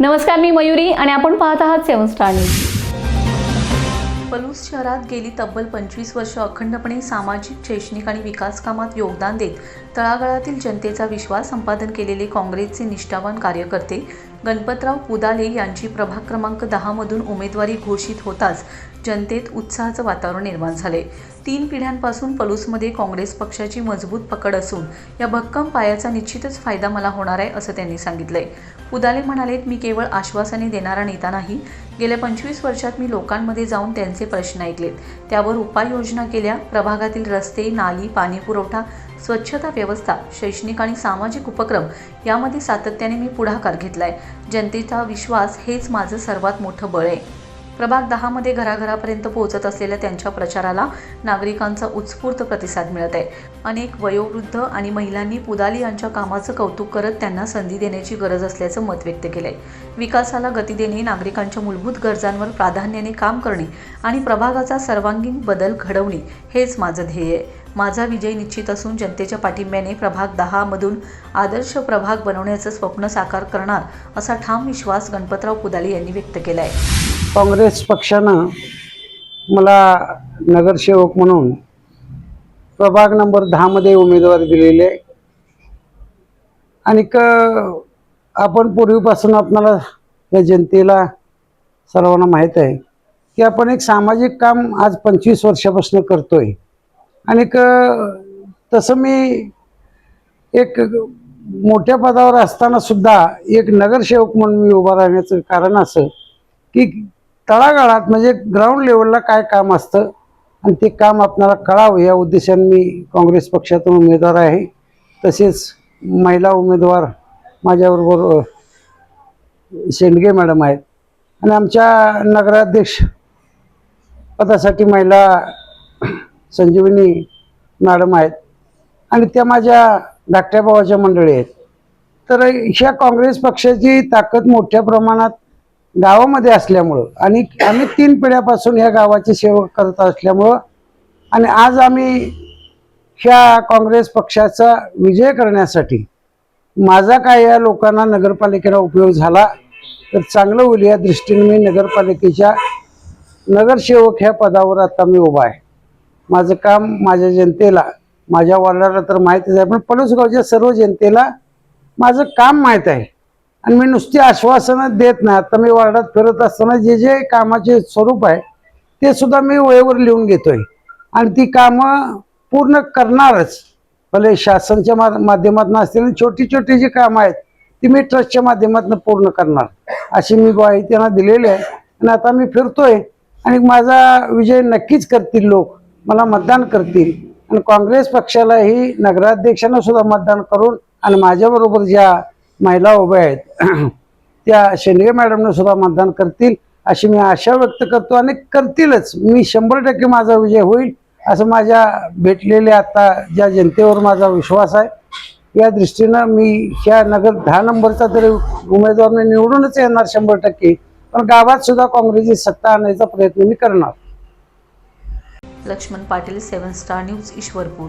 नमस्कार मी मयुरी आणि आपण पाहत आहात सेवन स्टार न्यूज. पलूस शहरात गेली तब्बल पंचवीस वर्ष अखंडपणे सामाजिक शैक्षणिक आणि विकास कामात योगदान देत तळागाळातील जनतेचा विश्वास संपादन केलेले काँग्रेसचे निष्ठावान कार्यकर्ते गणपतराव पुदाले यांची प्रभाग क्रमांक दहामधून उमेदवारी घोषित होताच जनतेत उत्साहाचं वातावरण निर्माण झाले तीन पिढ्यांपासून पलूसमध्ये काँग्रेस पक्षाची मजबूत पकड असून या भक्कम पायाचा निश्चितच फायदा मला होणार आहे असं त्यांनी सांगितलंय. पुदाले म्हणालेत मी केवळ आश्वासने देणारा नेता नाही. गेल्या पंचवीस वर्षात मी लोकांमध्ये जाऊन त्यांचे प्रश्न ऐकलेत. त्यावर उपाययोजना केल्या. प्रभागातील रस्ते नाली पाणीपुरवठा स्वच्छता व्यवस्था शैक्षणिक आणि सामाजिक उपक्रम यामध्ये सातत्याने मी पुढाकार घेतलाय. जनतेचा विश्वास हेच माझं सर्वात मोठं बळ आहे. प्रभाग दहामध्ये घराघरापर्यंत पोहोचत असलेल्या त्यांच्या प्रचाराला नागरिकांचा उत्स्फूर्त प्रतिसाद मिळत आहे. अनेक वयोवृद्ध आणि महिलांनी पुदाली यांच्या कामाचं कौतुक करत त्यांना संधी देण्याची गरज असल्याचं मत व्यक्त केलंय. विकासाला गती देणे नागरिकांच्या मूलभूत गरजांवर प्राधान्याने काम करणे आणि प्रभागाचा सर्वांगीण बदल घडवणे हेच माझं ध्येय आहे. माझा विजय निश्चित असून जनतेच्या पाठिंब्याने प्रभाग दहामधून आदर्श प्रभाग बनवण्याचं स्वप्न साकार करणार असा ठाम विश्वास गणपतराव पुदाली यांनी व्यक्त केला आहे काँग्रेस पक्षानं मला नगरसेवक म्हणून प्रभाग नंबर दहामध्ये उमेदवारी दिलेली आहे. आणि क आपण पूर्वीपासून आपणाला या जनतेला सर्वांना माहीत आहे की आपण एक सामाजिक काम आज पंचवीस वर्षापासून करतोय. आणि क तसं मी एक मोठ्या पदावर असताना सुद्धा एक नगरसेवक म्हणून मी उभा राहण्याचं कारण असं की तळागाळात म्हणजे ग्राउंड लेवलला काय काम असतं आणि ते काम आपणाला कळावं या उद्देशाने मी काँग्रेस पक्षातून उमेदवार आहे. तसेच महिला उमेदवार माझ्याबरोबर शेंडगे मॅडम आहेत. आणि आमच्या नगराध्यक्ष पदासाठी महिला संजीवनी मॅडम आहेत. आणि त्या माझ्या धाकट्या भावाच्या मंडळी आहेत. तर ह्या काँग्रेस पक्षाची ताकद मोठ्या प्रमाणात गावामध्ये असल्यामुळं आणि आम्ही तीन पिढ्यापासून ह्या गावाची सेवा करत असल्यामुळं आणि आज आम्ही ह्या काँग्रेस पक्षाचा विजय करण्यासाठी माझा काय या लोकांना नगरपालिकेला उपयोग झाला तर चांगलं होईल या दृष्टीने मी नगरपालिकेच्या नगरसेवक ह्या पदावर आता मी उभा आहे. माझं काम माझ्या जनतेला माझ्या वडिलाला तर माहितीच आहे पण पलूसगावच्या सर्व जनतेला माझं काम माहीत आहे. आणि मी नुसती आश्वासनं देत नाही. आता मी वार्डात फिरत असताना जे जे कामाचे स्वरूप आहे ते सुद्धा मी वेळेवर लिहून घेतोय. आणि ती कामं पूर्ण करणारच. भले शासनच्या मा माध्यमातून असतील आणि छोटी छोटी जी कामं आहेत ती मी ट्रस्टच्या माध्यमातून पूर्ण करणार. अशी मी ग्वाही त्यांना दिलेली आहे. आणि आता मी फिरतोय आणि माझा विजय नक्कीच करतील लोक. मला मतदान करतील. आणि काँग्रेस पक्षालाही नगराध्यक्षांना सुद्धा मतदान करून आणि माझ्याबरोबर ज्या महिला उभ्या आहेत. त्या शेंडगे मॅडमनं सुद्धा मतदान करतील अशी मी आशा व्यक्त करतो आणि करतीलच. मी शंभर टक्के माझा विजय होईल असं माझ्या भेटलेल्या आता ज्या जनतेवर माझा विश्वास आहे या दृष्टीनं मी ह्या नगर दहा नंबरचा तरी उमेदवार मी निवडूनच येणार शंभर टक्के. पण गावात सुद्धा काँग्रेसची सत्ता आणायचा प्रयत्न मी करणार. Laxman Patil seven star news Ishwarpur.